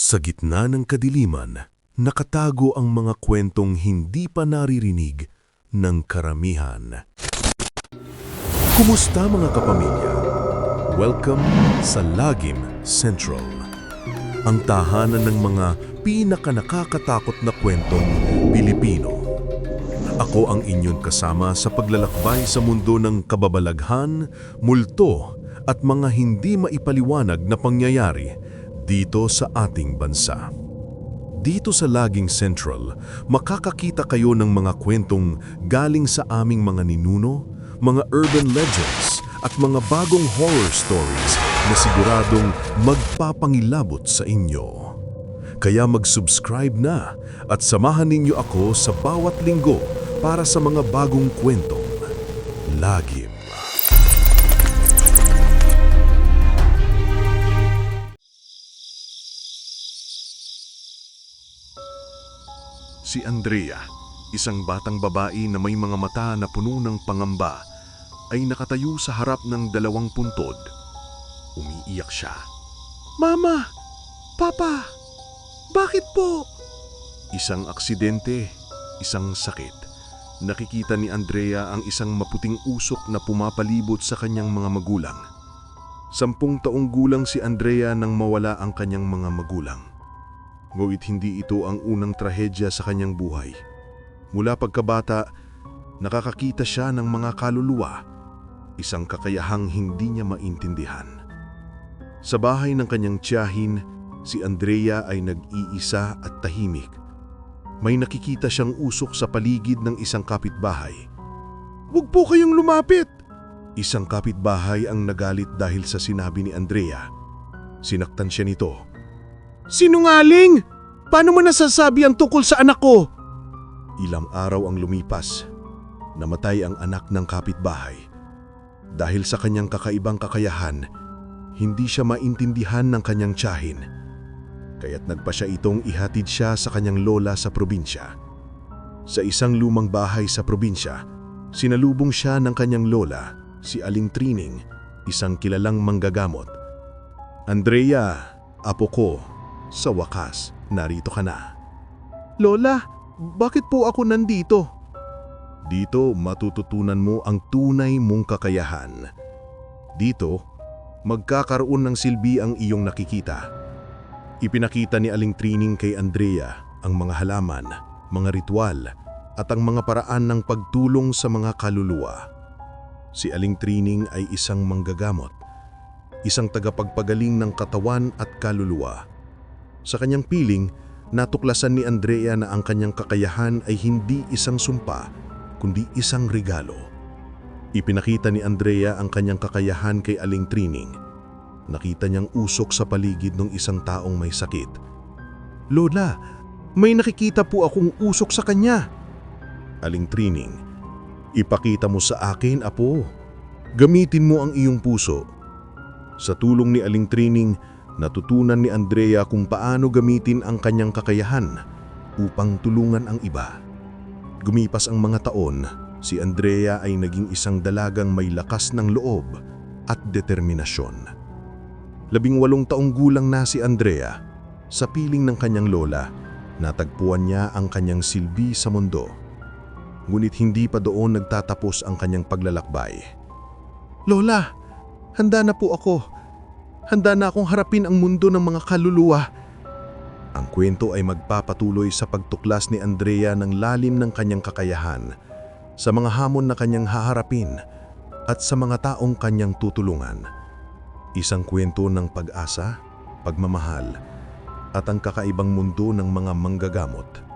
Sa gitna ng kadiliman, nakatago ang mga kwentong hindi pa naririnig ng karamihan. Kumusta mga kapamilya? Welcome sa Lagim Central. Ang tahanan ng mga pinakanakakatakot na kwentong Pilipino. Ako ang inyong kasama sa paglalakbay sa mundo ng kababalaghan, multo at mga hindi maipaliwanag na pangyayari dito sa ating bansa. Dito sa Laging Central, makakakita kayo ng mga kwentong galing sa aming mga ninuno, mga urban legends at mga bagong horror stories na siguradong magpapangilabot sa inyo. Kaya mag-subscribe na at samahan ninyo ako sa bawat linggo para sa mga bagong kwentong Lagim. Si Andrea, isang batang babae na may mga mata na puno ng pangamba, ay nakatayo sa harap ng dalawang puntod. Umiiyak siya. Mama! Papa! Bakit po? Isang aksidente, isang sakit. Nakikita ni Andrea ang isang maputing usok na pumapalibot sa kanyang mga magulang. Sampung taong gulang si Andrea nang mawala ang kanyang mga magulang. Ngunit hindi ito ang unang trahedya sa kanyang buhay. Mula pagkabata, nakakakita siya ng mga kaluluwa, isang kakayahang hindi niya maintindihan. Sa bahay ng kanyang tiyahin, si Andrea ay nag-iisa at tahimik. May nakikita siyang usok sa paligid ng isang kapitbahay. Huwag po kayong lumapit! Isang kapitbahay ang nagalit dahil sa sinabi ni Andrea. Sinaktan siya nito. Sinungaling! Paano mo nasasabi ang tungkol sa anak ko? Ilang araw ang lumipas. Namatay ang anak ng kapitbahay. Dahil sa kanyang kakaibang kakayahan, hindi siya maintindihan ng kanyang tiyahin. Kaya't nagpa siya itong ihatid siya sa kanyang lola sa probinsya. Sa isang lumang bahay sa probinsya, sinalubong siya ng kanyang lola, si Aling Trining, isang kilalang manggagamot. Andrea, apo ko, sa wakas, narito ka na. Lola, bakit po ako nandito? Dito matututunan mo ang tunay mong kakayahan. Dito, magkakaroon ng silbi ang iyong nakikita. Ipinakita ni Aling Trining kay Andrea ang mga halaman, mga ritual, at ang mga paraan ng pagtulong sa mga kaluluwa. Si Aling Trining ay isang manggagamot, isang tagapagpagaling ng katawan at kaluluwa. Sa kanyang piling, natuklasan ni Andrea na ang kanyang kakayahan ay hindi isang sumpa, kundi isang regalo. Ipinakita ni Andrea ang kanyang kakayahan kay Aling Trining. Nakita niyang usok sa paligid ng isang taong may sakit. Lola, may nakikita po akong usok sa kanya. Aling Trining, ipakita mo sa akin, apo. Gamitin mo ang iyong puso. Sa tulong ni Aling Trining, natutunan ni Andrea kung paano gamitin ang kanyang kakayahan upang tulungan ang iba. Gumipas ang mga taon, si Andrea ay naging isang dalagang may lakas ng loob at determinasyon. Labing walong taong gulang na si Andrea, sa piling ng kanyang lola, natagpuan niya ang kanyang silbi sa mundo. Ngunit hindi pa doon nagtatapos ang kanyang paglalakbay. Lola, handa na po ako. Handa na akong harapin ang mundo ng mga kaluluwa. Ang kwento ay magpapatuloy sa pagtuklas ni Andrea ng lalim ng kanyang kakayahan, sa mga hamon na kanyang haharapin, at sa mga taong kanyang tutulungan. Isang kwento ng pag-asa, pagmamahal, at ang kakaibang mundo ng mga manggagamot.